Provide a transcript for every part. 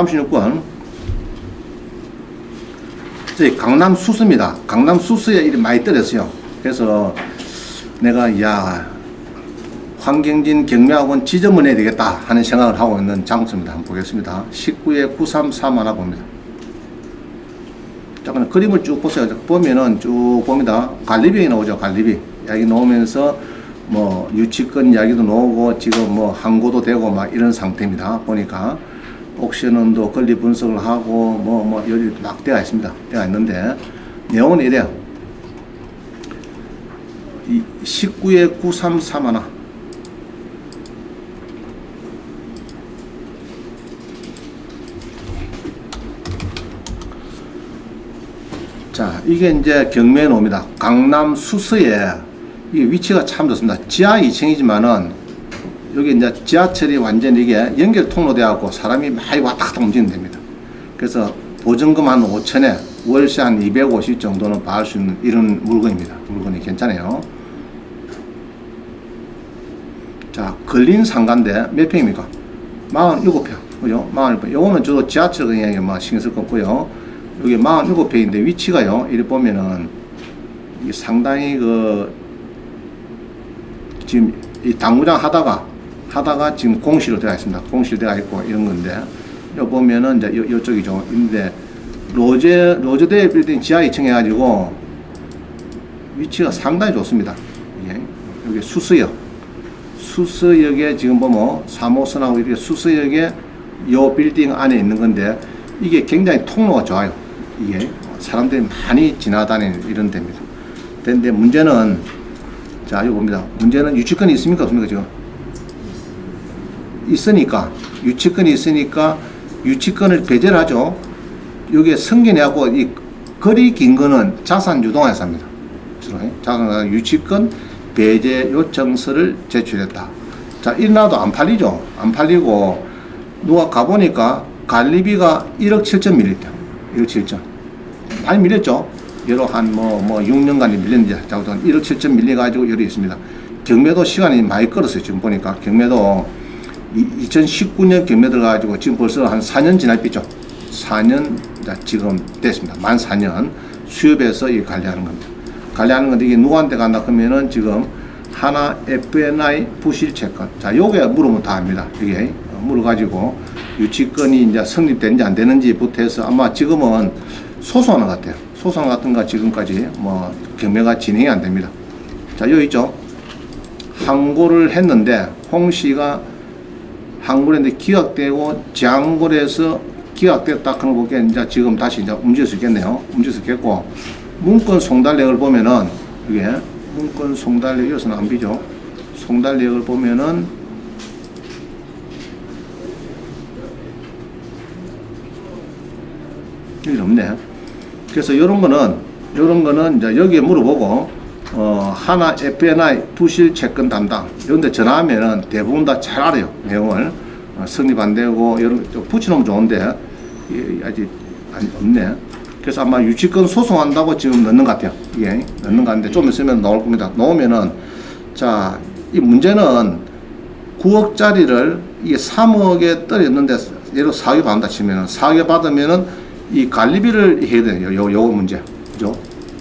36번. 저희 강남 수스입니다. 강남 수스에 이름 많이 떨었어요. 그래서 내가 야 황경진 경매학원 지점을 해야 되겠다 하는 생각을 하고 있는 장소입니다. 한번 보겠습니다. 19에 933 하나 봅니다. 잠깐 그림을 쭉 보세요. 보면은 쭉 봅니다. 관리비가 나오죠. 관리비. 이야기 나오면서 뭐 유치권 이야기도 나오고 지금 뭐 항고도 되고 막 이런 상태입니다. 보니까 옥션원도 권리 분석을 하고 뭐뭐 여기 막 되어 있습니다. 되어 있는데 내용은 이래요. 이 19에 933 하나. 자, 이게 이제 경매에 나옵니다. 강남 수서에 이 위치가 참 좋습니다. 지하 2층이지만은 여기 이제 지하철이 완전 이게 연결 통로돼 갖고 사람이 많이 왔다 갔다 움직이면 됩니다. 그래서 보증금 한 5천에 월세 한 250 정도는 받을 수 있는 이런 물건입니다. 물건이 괜찮아요. 자, 걸린 상가인데 몇 평입니까? 47평. 그죠? 47평. 요거는 저도 지하철 그냥 뭐 신경 쓸거 없고요. 여기 47평인데 위치가요. 이리 보면은 이 상당히 그 지금 이 당구장 하다가 하다가 지금 공실로 되어 있습니다. 공실 되어 있고 이런 건데 여 보면은 이제 요, 요쪽이죠. 근데 로제 로제대 빌딩 지하 2층 해가지고 위치가 상당히 좋습니다. 이게 여기 수서역 수서역에 지금 보면 3호선하고 이렇게 수서역에 요 빌딩 안에 있는 건데 이게 굉장히 통로가 좋아요. 이게 사람들이 많이 지나다니는 이런 데입니다. 근데 문제는 자, 이거 봅니다. 문제는 유치권이 있습니까? 없습니까? 지금? 있으니까, 유치권이 있으니까 유치권을 배제를 하죠. 여기에 승계내하고 이 거리 긴 거는 자산 유동화에서 합니다. 자산 유치권 배제 요청서를 제출했다. 자, 일나도 안 팔리죠. 안 팔리고 누가 가보니까 관리비가 1억 7천 밀렸대요. 1억 7천. 많이 밀렸죠. 여러 한 뭐 뭐 6년간이 밀렸는데 자고도 1억 7천 밀려가지고 여기 있습니다. 경매도 시간이 많이 끌었어요. 지금 보니까 경매도 2019년 경매 들어가지고 지금 벌써 한 4년 지났겠죠. 4년 지금 됐습니다. 만 4년 수협에서 이 관리하는 겁니다. 관리하는 건데 이게 누구한테 간다 그러면은 지금 하나 FNI 부실 채권. 자, 요게 물으면 다 합니다. 이게 물어가지고 유치권이 이제 성립되는지 안 되는지부터 해서 아마 지금은 소송하는 것 같아요. 소송 같은 거 지금까지 뭐 경매가 진행이 안 됩니다. 자, 여기 있죠. 항고를 했는데 홍 씨가 했는데 기각되고 장고에서 기각됐다 그런 거 보기에 이제 지금 다시 이제 움직일 수 있겠네요. 움직일 수 있겠고 문건 송달력을 보면은 이게 문건 송달력 이어서는 안 비죠. 송달력을 보면은 여기 없네. 그래서 이런 거는 이런 거는 이제 여기에 물어보고 어 하나 FNI 부실 채권 담당 이런 데 전화하면은 대부분 다 잘 알아요 내용을 어, 성립 안 되고 이런 좀 붙여놓으면 좋은데 이 아직 안, 없네. 그래서 아마 유치권 소송한다고 지금 넣는 것 같아요. 이게 넣는 것 같은데 좀 있으면 나올 겁니다. 나오면은 자 이 문제는 9억짜리를 이게 3억에 떨어졌는데 예를 4개 받는다 치면은 4개 받으면은 이 관리비를 해야 돼요. 요, 요 문제. 그죠?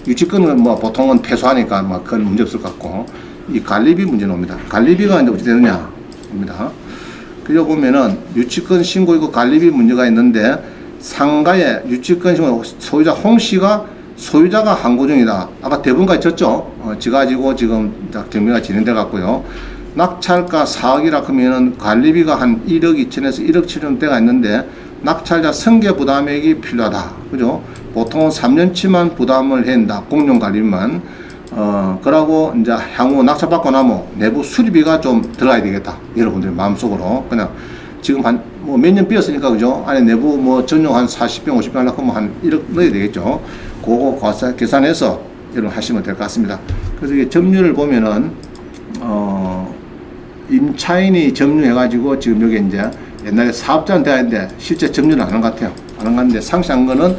유치권은 뭐 보통은 패소하니까 뭐큰 문제 없을 것 같고 이 관리비 문제 나옵니다. 관리비가 이제 어떻게 되느냐 봅니다. 그려 보면은 유치권 신고 이고 관리비 문제가 있는데 상가에 유치권 신고 소유자 홍 씨가 소유자가 항고 중이다. 아까 대부분까지 졌죠. 어, 지 가지고 지금 경매가 진행돼 갖고요. 낙찰가 4억이라 그러면은 관리비가 한 1억 2천에서 1억 7천 대가 있는데 낙찰자 승계 부담액이 필요하다. 그죠? 보통은 3년치만 부담을 한다. 공용 관리만. 어, 그러고 이제 향후 낙찰받고 나면 내부 수리비가 좀 들어가야 되겠다. 여러분들 마음속으로. 그냥 지금 한 뭐 몇년 비었으니까 그죠? 안에 내부 뭐 전용 한 40병, 50병 하려고 하면 한 1억 넣어야 되겠죠. 그거 계산해서 여러분 하시면 될 것 같습니다. 그래서 이게 점유를 보면은 어 임차인이 점유해가지고 지금 여기 이제 옛날에 사업자는 돼야 되는데 실제 점유는 안한 것 같아요. 안 한 것 같은데 상세한 거는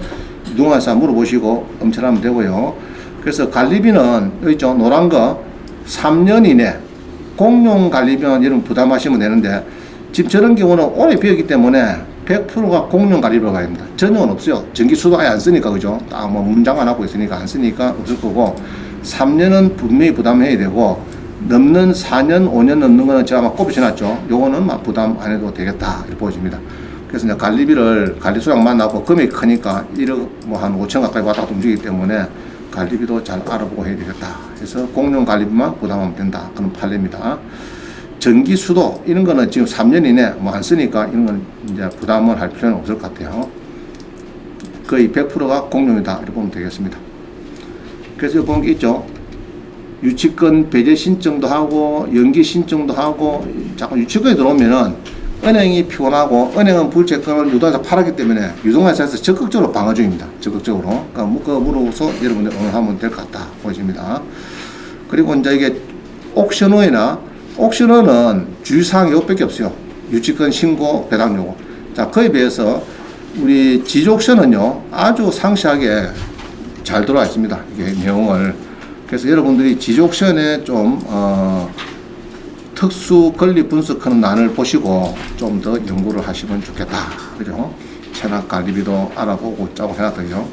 누가서 물어보시고 엄청나면 되고요. 그래서 관리비는 여기 있죠. 노란 거 3년 이내 공용 관리비는 여러분 부담하시면 되는데 지금 저런 경우는 오래 비었기 때문에 100%가 공룡 관리비로 가야 됩니다. 전용은 없어요. 전기수도 아예 안 쓰니까, 그죠? 딱 뭐 문장 안 하고 있으니까 안 쓰니까 없을 거고, 3년은 분명히 부담해야 되고, 넘는 4년, 5년 넘는 거는 제가 막 꼽으셔놨죠. 요거는 막 부담 안 해도 되겠다. 이렇게 보여집니다. 그래서 이제 관리비를 관리소장 만나고 금액이 크니까 1억 뭐한 5천 가까이 왔다 갔다 움직이기 때문에 관리비도 잘 알아보고 해야 되겠다. 그래서 공용 관리비만 부담하면 된다. 그런 판례입니다. 전기 수도 이런 거는 지금 3년 이내 뭐 안 쓰니까 이런 건 이제 부담을 할 필요는 없을 것 같아요. 거의 100%가 공용이다. 이렇게 보면 되겠습니다. 그래서 여기 보는 게 있죠. 유치권 배제 신청도 하고 연기 신청도 하고 자꾸 유치권이 들어오면은 은행이 피곤하고 은행은 불채권을 유동에서 팔았기 때문에 유동회사에서 적극적으로 방어 중입니다. 적극적으로. 그러니까 묶어 물어서 여러분들 응하면 될 것 같다 보여집니다. 그리고 이제 이게 옥션호이나 옥션호는 주의사항이 이것밖에 없어요. 유치권 신고 배당 요구. 자, 그에 비해서 우리 지족션은요 아주 상세하게 잘 들어와 있습니다. 이게 내용을. 그래서 여러분들이 지족션에 좀, 어, 특수 권리 분석하는 난을 보시고 좀 더 연구를 하시면 좋겠다. 그죠? 체납 관리비도 알아보고 짜고 해놨더죠.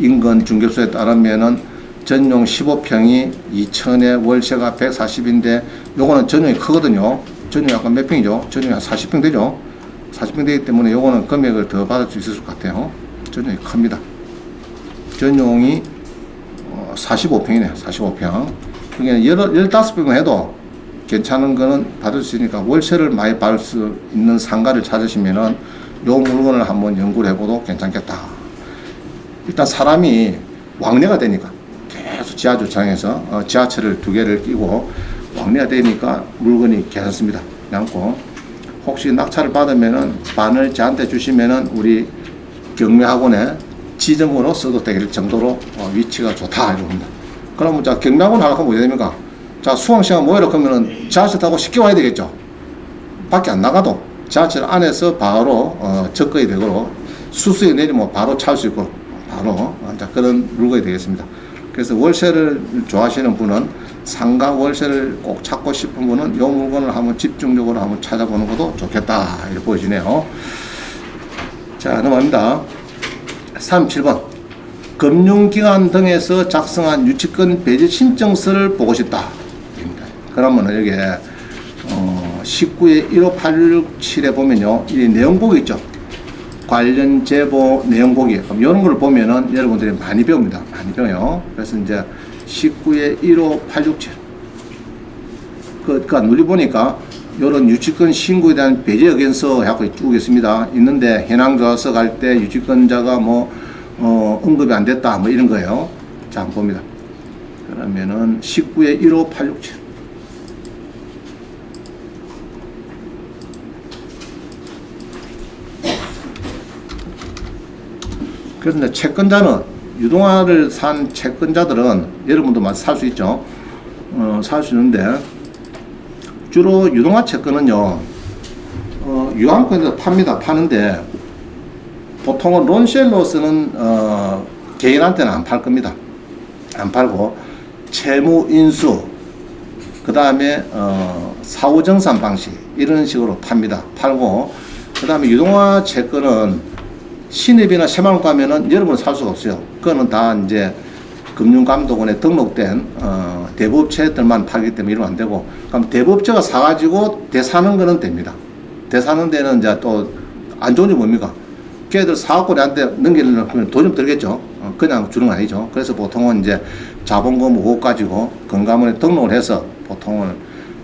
인근 중개소에 따르면은 전용 15평이 2천에 월세가 140인데 요거는 전용이 크거든요. 전용이 약간 몇 평이죠? 전용이 한 40평 되죠? 40평 되기 때문에 요거는 금액을 더 받을 수 있을 것 같아요. 전용이 큽니다. 전용이 어, 45평이네, 45평. 그게 열, 15평만 해도 괜찮은 거는 받을 수 있으니까 월세를 많이 받을 수 있는 상가를 찾으시면은 요 물건을 한번 연구를 해봐도 괜찮겠다. 일단 사람이 왕래가 되니까 계속 지하 주차장에서 어, 지하철을 두 개를 끼고 왕래가 되니까 물건이 괜찮습니다. 않고 혹시 낙찰을 받으면은 반을 저한테 주시면은 우리 경매학원에 지점으로 써도 될 정도로 어, 위치가 좋다 이럽니다. 그러면 자 경매학원 하려고 뭐 해야 됩니까? 자 수강 시간 모이라 그러면은 지하철 타고 쉽게 와야 되겠죠. 밖에 안 나가도 지하철 안에서 바로 어, 접근이 되고 수수에 내리면 바로 찰 수 있고 바로 어, 자 그런 물건이 되겠습니다. 그래서 월세를 좋아하시는 분은 상가 월세를 꼭 찾고 싶은 분은 이 물건을 한번 집중적으로 한번 찾아보는 것도 좋겠다 이렇게 보여지네요. 자 넘어갑니다. 37번 금융기관 등에서 작성한 유치권 배제 신청서를 보고 싶다. 그러면 여기에 어, 19의 15867에 보면요. 이 내용복이 있죠. 관련 제보 내용복이 그럼 이런 걸 보면은 여러분들이 많이 배웁니다. 많이 배워요. 그래서 이제 19의 15867 그, 그니까 눌리 보니까 요런 유치권 신고에 대한 배제 의견서 하고 쭉 있습니다. 있는데 현황 조사서 갈 때 유치권자가 뭐, 어, 언급이 안 됐다. 뭐 이런 거예요. 자, 한번 봅니다. 그러면은 19의 15867. 그래서 채권자는 유동화를 산 채권자들은 여러분도 살수 있죠. 어, 살 수 있는데 주로 유동화 채권은요. 어, 유한권에서 팝니다. 파는데 보통은 론셀로스는 어, 개인한테는 안 팔 겁니다. 안 팔고 채무 인수 그 다음에 어, 사후정산 방식 이런 식으로 팝니다. 팔고 그 다음에 유동화 채권은 신입이나 새마을 가면은 여러분 살 수가 없어요. 그거는 다 이제 금융감독원에 등록된 어, 대부업체들만 팔기 때문에 이러면 안 되고 그럼 대부업체가 사가지고 대사는 거는 됩니다. 대사는 데는 이제 또 안 좋은 게 뭡니까? 걔들 사갖고 내한테 넘기려면 돈 좀 들겠죠. 어, 그냥 주는 거 아니죠. 그래서 보통은 이제 자본금 5억 가지고 건강원에 등록을 해서 보통은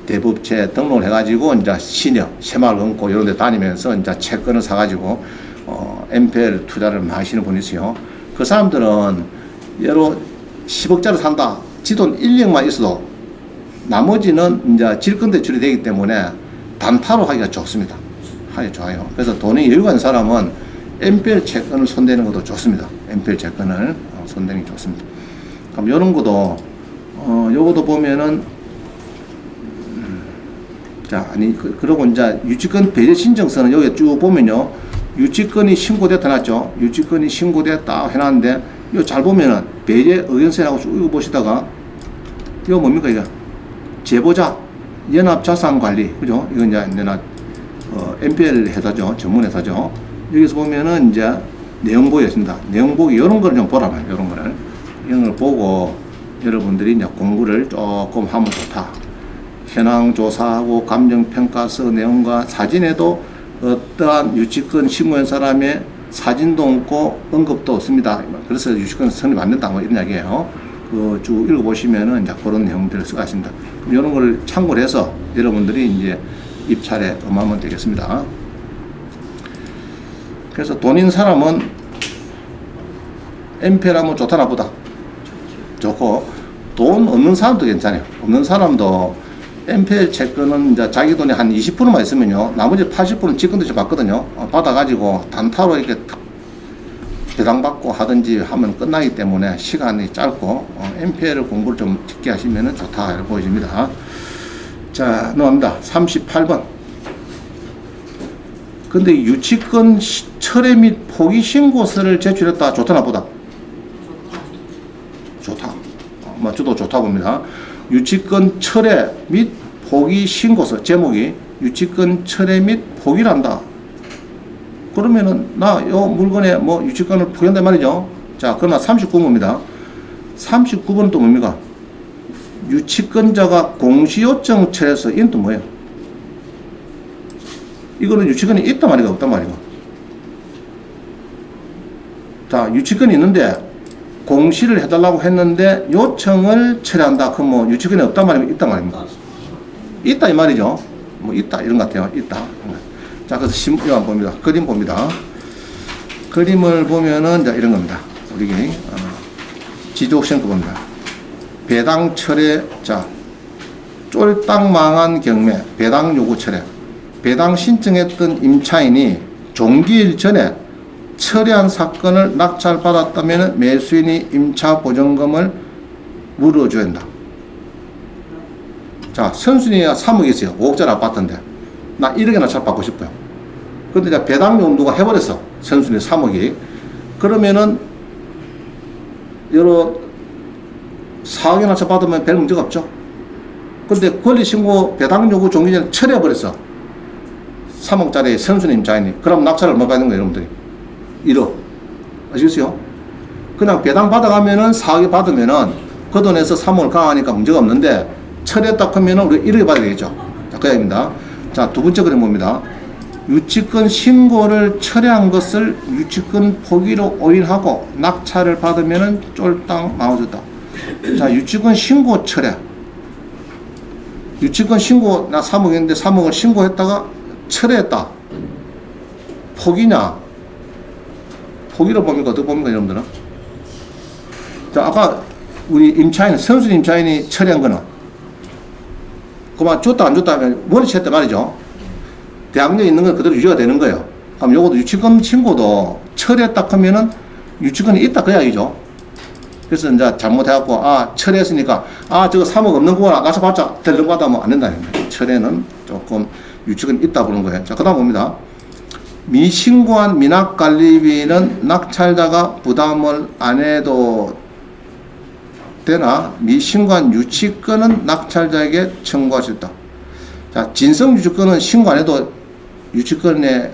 대부업체 등록을 해가지고 이제 신여, 새마을 얹고 이런 데 다니면서 이제 채권을 사가지고 어, MPL 투자를 많이 하시는 분이 있어요. 그 사람들은 예로 10억짜리 산다. 지돈 1억만 있어도 나머지는 이제 질권 대출이 되기 때문에 단타로 하기가 좋습니다. 하기 좋아요. 그래서 돈이 여유가 있는 사람은 MPL 채권을 손대는 것도 좋습니다. MPL 채권을 어, 손대는 게 좋습니다. 그럼 이런 것도 어, 요것도 보면은 음, 자, 아니, 그, 그러고 이제 유치권 배제 신청서는 여기 쭉 보면요. 유치권이 신고됐다 놨죠. 유치권이 신고됐다 해놨는데, 이거 잘 보면은 배제 의견서라고 쭉 읽어보시다가, 이거 뭡니까, 이거? 제보자, 연합자산관리, 그죠? 이거 이제 내가 어, MPL 회사죠. 전문 회사죠. 여기서 보면은 이제 내용보기 있습니다. 내용보기 이런 거를 좀 보라면 이런 거를 이런 걸 보고 여러분들이 이제 공부를 조금 하면 좋다. 현황 조사하고 감정 평가서 내용과 사진에도 어떠한 유치권 신고한 사람의 사진도 없고 언급도 없습니다. 그래서 유치권 성립 안 된다 뭐 이런 이야기예요. 그 쭉 읽어보시면은 이제 그런 내용들을 쓰가십니다. 이런 걸 참고를 해서 여러분들이 이제 입찰에 임하면 되겠습니다. 그래서 돈 있는 사람은 MPL하면 좋다 나쁘다 좋고 돈 없는 사람도 괜찮아요. 없는 사람도 MPL 채권은 이제 자기 돈이 한 20%만 있으면요. 나머지 80%는 직권대출 받거든요. 어, 받아가지고 단타로 이렇게 탁 배당받고 하든지 하면 끝나기 때문에 시간이 짧고 어, MPL을 공부를 좀 깊게 하시면 좋다 이렇게 보여집니다. 자, 넘어갑니다. 38번. 근데 유치권 시- 철회 및 포기 신고서를 제출했다. 좋다 나쁘다? 좋다. 어, 뭐 저도 좋다 봅니다. 유치권 철회 및 포기 신고서 제목이 유치권 철회 및 포기란다. 그러면은 나 요 물건에 뭐 유치권을 포기한단 말이죠. 자, 그러나 39번입니다. 39번은 또 뭡니까? 유치권자가 공시요청 철회서 이건 또 뭐예요? 이거는 유치권이 있단 말이가 없단 말이가. 자, 유치권이 있는데 공시를 해달라고 했는데 요청을 철회한다. 그럼 뭐 유치권이 없단 말이면 있단 말입니까? 있다 이 말이죠. 뭐 있다 이런 것 같아요. 있다. 자, 그래서 심, 이거 봅니다. 그림 봅니다. 그림을 보면은 자 이런 겁니다. 우리 어, 지도 시험 봅니다. 배당 철회 자 쫄딱 망한 경매 배당 요구 철회 배당 신청했던 임차인이 종기일 전에 철회한 사건을 낙찰 받았다면 매수인이 임차 보증금을 물어줘야 한다. 자, 선순위가 3억이 있어요. 5억짜리 아파트인데. 나 1억에 낙찰 받고 싶어요. 근데 이제 배당료 누가 해버렸어. 선순위 3억이. 그러면은, 여러 4억에 낙찰 받으면 별 문제가 없죠. 근데 권리신고 배당 요구 종기 전에 철회해버렸어. 3억짜리 선순위 임차인이. 그럼 낙찰을 얼마 받는 거예요, 여러분들이? 1억. 아시겠어요? 그냥 배당 받아가면은 4억에 받으면은 그 돈에서 3억을 강하니까 문제가 없는데 철회했다 하면은 우리 1억에 받아야 되겠죠. 자, 그 이야기입니다. 자, 두 번째 그림 봅니다. 유치권 신고를 철회한 것을 유치권 포기로 오인하고 낙찰을 받으면은 쫄딱 나와줬다. 자, 유치권 신고 철회. 유치권 신고 나 3억인데 3억을 신고했다가 철회했다. 포기냐? 포기로 봅니까? 어떻게 봅니까, 여러분들은? 자, 아까 우리 임차인, 선수 임차인이 처리한 거는 그만 줬다 안 줬다 하면 머리챘단 말이죠. 대학력에 있는 건 그대로 유지가 되는 거예요. 그럼 요것도 유치권 신고도 처리했다 하면은 유치권이 있다 그 이야기죠. 그래서 이제 잘못해갖고 아 철회했으니까 아 저거 3억 없는 거나 나서 받자 대령 받아면 안 된다. 철회는 조금 유치권이 있다 보는 거예요. 자 그 다음 봅니다. 미 신고한 미납관리비는 낙찰자가 부담을 안 해도 되나 미신고한 유치권은 낙찰자에게 청구할 수 있다. 자 진성 유치권은 신고 안 해도 유치권에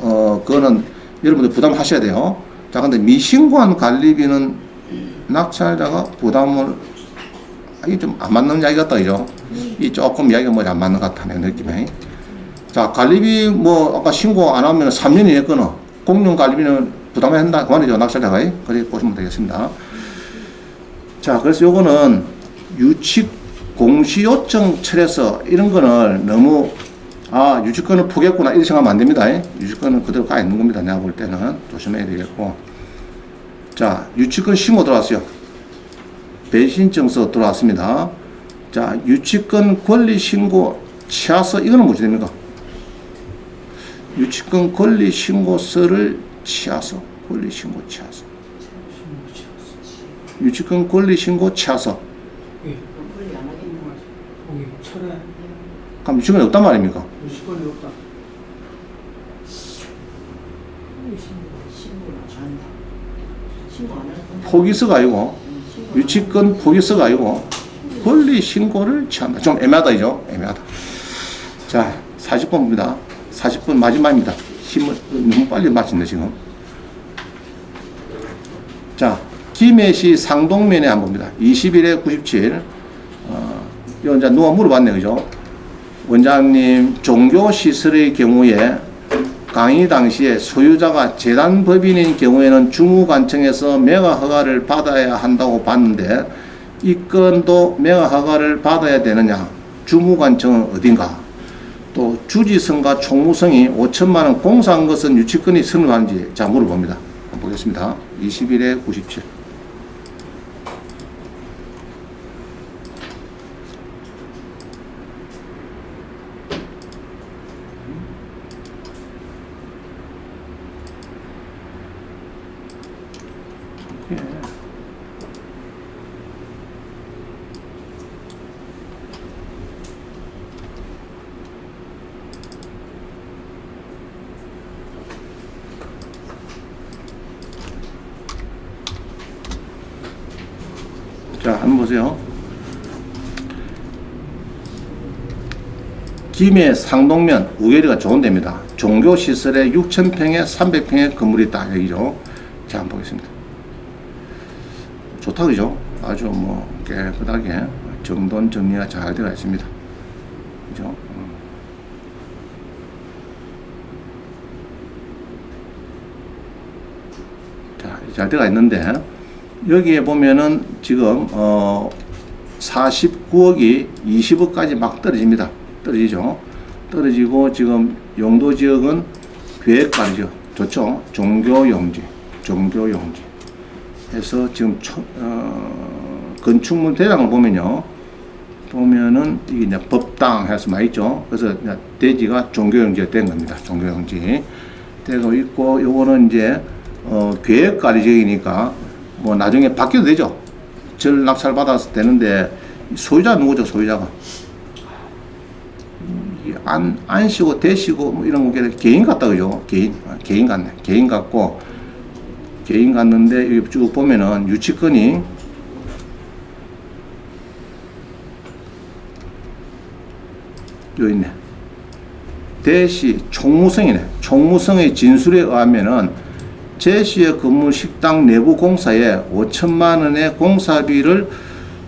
어 그거는 여러분들 부담하셔야 돼요. 자 근데 미신고한 관리비는 낙찰자가 부담을 아, 이게 좀 안 맞는 이야기 같다 이죠. 이 조금 이야기가 뭐안 맞는 것 같다네 느낌이. 자, 관리비 뭐 아까 신고 안 하면 3년이 냈거든. 공용 관리비는 부담해야 한다. 그 말이죠. 낙찰자가. 그렇게 보시면 되겠습니다. 자, 그래서 요거는 유치 공시 요청 철에서 이런 거는 너무 아, 유치권을 포기했구나 이렇게 생각하면 안 됩니다. 유치권은 그대로 가 있는 겁니다. 내가 볼 때는 조심해야 되겠고. 자, 유치권 신고 들어왔어요. 배신청서 들어왔습니다. 자, 유치권 권리 신고 취하서 이거는 뭐지 됩니까? 유치권 권리 신고서를 취하서 권리 신고 취하서 유치권 권리 신고 취하서 예, 그럼 유치권이 없단 말입니까? 유치권이 없다. 포기서가 아니고 유치권 포기서가 아니고 권리 신고를 취한다. 좀 애매하다 이죠? 애매하다. 자, 40번입니다. 40분 마지막입니다. 힘을 너무 빨리 마친다 지금. 자, 김해시 상동면에 한 봅니다. 21에 97. 어, 이제 누가 물어봤네, 그죠? 원장님, 종교 시설의 경우에 강의 당시에 소유자가 재단 법인인 경우에는 주무관청에서 매각 허가를 받아야 한다고 봤는데 이 건도 매각 허가를 받아야 되느냐? 주무관청은 어딘가? 또 주지성과 총무성이 5천만 원 공사한 것은 유치권이 성립하는지 자 물어봅니다. 보겠습니다. 21에 97. 자, 한번 보세요. 김해 상동면 우계리가 좋은 데입니다. 종교시설에 6,000평에 300평의 건물이 있다. 여기죠. 자, 한번 보겠습니다. 좋다, 그죠? 아주 뭐 깨끗하게 정돈 정리가 잘 되어 있습니다. 그죠? 음. 자, 잘 되어 있는데, 여기에 보면은 지금 어 49억이 20억까지 막 떨어집니다. 떨어지죠. 떨어지고 지금 용도 지역은 계획관이죠. 좋죠. 종교 용지, 종교 용지. 해서 지금 초, 어, 건축물 대장을 보면요. 보면은 이게 이제 법당 해서 많이 있죠. 그래서 대지가 종교 용지가 된 겁니다. 종교 용지. 되고 있고 요거는 이제 어, 계획 관리 지역이니까 뭐 나중에 바뀌어도 되죠. 절 낙찰 받아서 되는데 소유자 누구죠? 소유자가 이 안, 안 쉬고 대쉬고 뭐 이런 게 개인 같다 그죠? 개인 아, 개인 같네. 개인 같고 개인 같는데 여기 쭉 보면은 유치권이 요 있네. 대시 총무성이네. 총무성의 진술에 의하면은 제시의 건물 식당 내부 공사에 5천만 원의 공사비를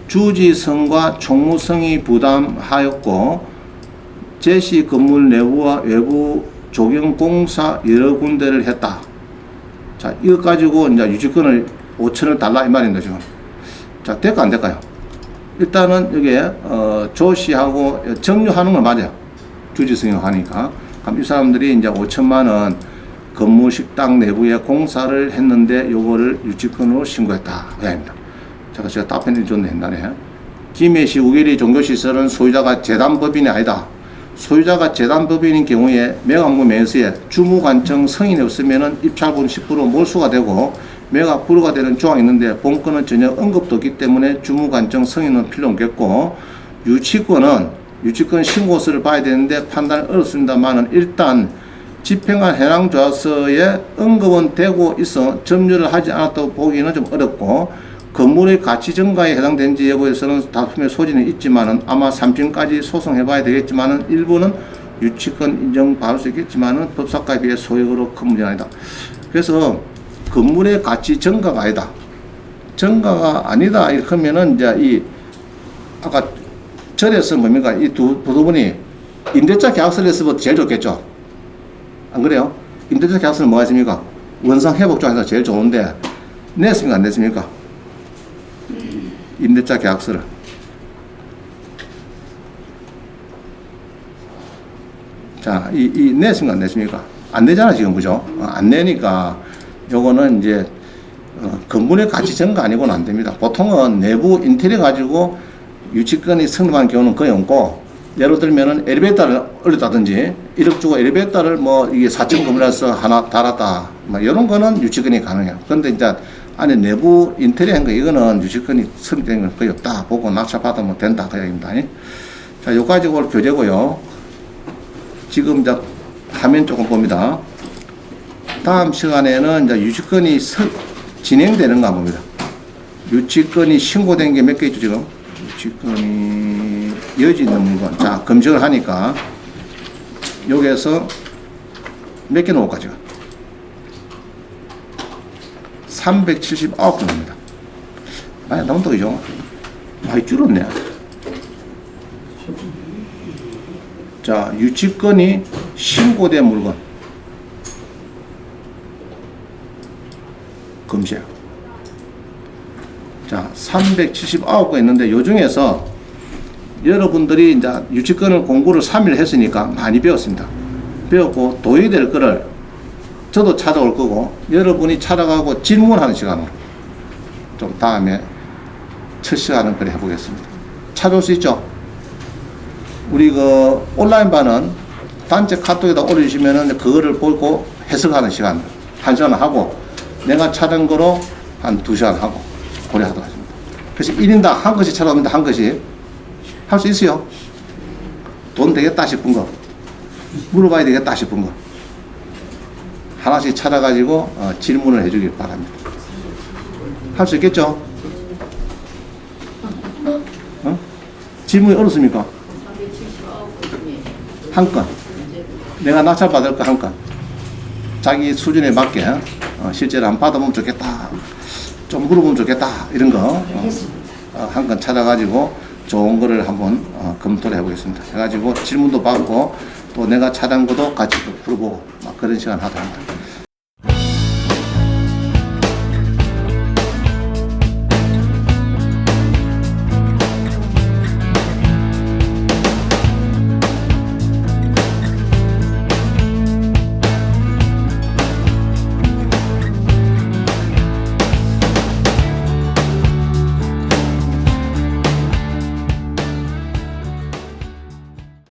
주지성과 총무성이 부담하였고 제시 건물 내부와 외부 조경 공사 여러 군데를 했다. 자, 이거 가지고 이제 유지권을 5천을 달라 이 말입니다, 지금. 자, 될까 안 될까요? 일단은 여기에 어, 조 씨하고 정류하는 건 맞아요. 주지성이 하니까. 그럼 이 사람들이 이제 5천만 원 건물 식당 내부에 공사를 했는데 요거를 유치권으로 신고했다. 그 아닙니다. 제가 제가 답변해 줬네 옛날에. 김해시 우계리 종교시설은 소유자가 재단법인이 아니다. 소유자가 재단법인인 경우에 매각무 매수에 주무관청 승인이 없으면은 입찰분 10% 몰수가 되고 매각 불허가 되는 조항이 있는데 본건은 전혀 언급도 없기 때문에 주무관청 승인은 필요 없겠고 유치권은 유치권 신고서를 봐야 되는데 판단이 어렵습니다만은 일단 집행한 해당 조사서에 언급은 되고 있어 점유를 하지 않았다고 보기는 좀 어렵고 건물의 가치 증가에 해당되는지 여부에서는 다툼의 소지는 있지만은 아마 3층까지 소송해봐야 되겠지만은 일부는 유치권 인정받을 수 있겠지만은 법사가에 비해 소액으로 큰 문제는 아니다. 그래서 건물의 가치 증가가 아니다. 증가가 아니다. 이렇게 하면은 이제 이 아까 절에서 뭡니까 이 두 부분이 임대차 계약서를 했으면 제일 좋겠죠. 안 그래요? 임대차 계약서는 뭐가 있습니까? 원상 회복 조항에서 제일 좋은데 냈습니까? 안 냈습니까? 임대차 계약서를. 자, 이, 이 냈습니까? 안 냈습니까? 안 내잖아, 지금, 그죠? 어, 안 내니까 요거는 이제 어, 건물의 가치 증가 아니고는 안 됩니다. 보통은 내부 인테리어 가지고 유치권이 성립한 경우는 거의 없고 예를 들면은 엘리베이터를 올렸다든지 1억 주고 엘리베이터를 뭐 이게 4층 건물에서 하나 달았다 뭐 이런 거는 유치권이 가능해요. 그런데 이제 안에 내부 인테리어 한거 이거는 유치권이 성립된 건 거의 없다 보고 낙찰 받으면 된다 그 얘기입니다. 자, 요 가지고 교재고요. 지금 이제 화면 조금 봅니다. 다음 시간에는 이제 유치권이 서- 진행되는 가 봅니다. 유치권이 신고된 게 몇 개 있죠, 지금? 유치권이 여지 있는 건. 자, 검증을 하니까 여기에서 몇 개 나올까 지금? 379건입니다. 많이 나온다 그죠? 많이 줄었네. 자, 유치권이 신고된 물건. 검색. 자, 379건 있는데 요 중에서 여러분들이 이제 유치권을 공부를 3일 했으니까 많이 배웠습니다. 배웠고 도의될 거를 저도 찾아올 거고 여러분이 찾아가고 질문하는 시간으로 좀 다음에 첫 시간을 그래 해보겠습니다. 찾아올 수 있죠? 우리 그 온라인 반은 단체 카톡에다 올려주시면은 그거를 보고 해석하는 시간 한 시간 하고 내가 찾은 거로 한 두 시간 하고 고려 하도록 하겠습니다. 그래서 1인당 한 것이 찾아옵니다. 한 것이. 할 수 있어요. 돈 되겠다 싶은 거. 물어봐야 되겠다 싶은 거. 하나씩 찾아가지고 어, 질문을 해주길 바랍니다. 할 수 있겠죠? 어? 질문이 어렵습니까? 한 건. 내가 낙찰 받을 거 한 건. 자기 수준에 맞게 어, 실제로 안 받아보면 좋겠다. 좀 물어보면 좋겠다. 이런 거. 어, 어, 한건 찾아가지고 좋은 거를 한번 어, 검토를 해보겠습니다. 해가지고 질문도 받고 또 내가 것도 같이 또 풀어보고 막 그런 시간 하도록 합니다.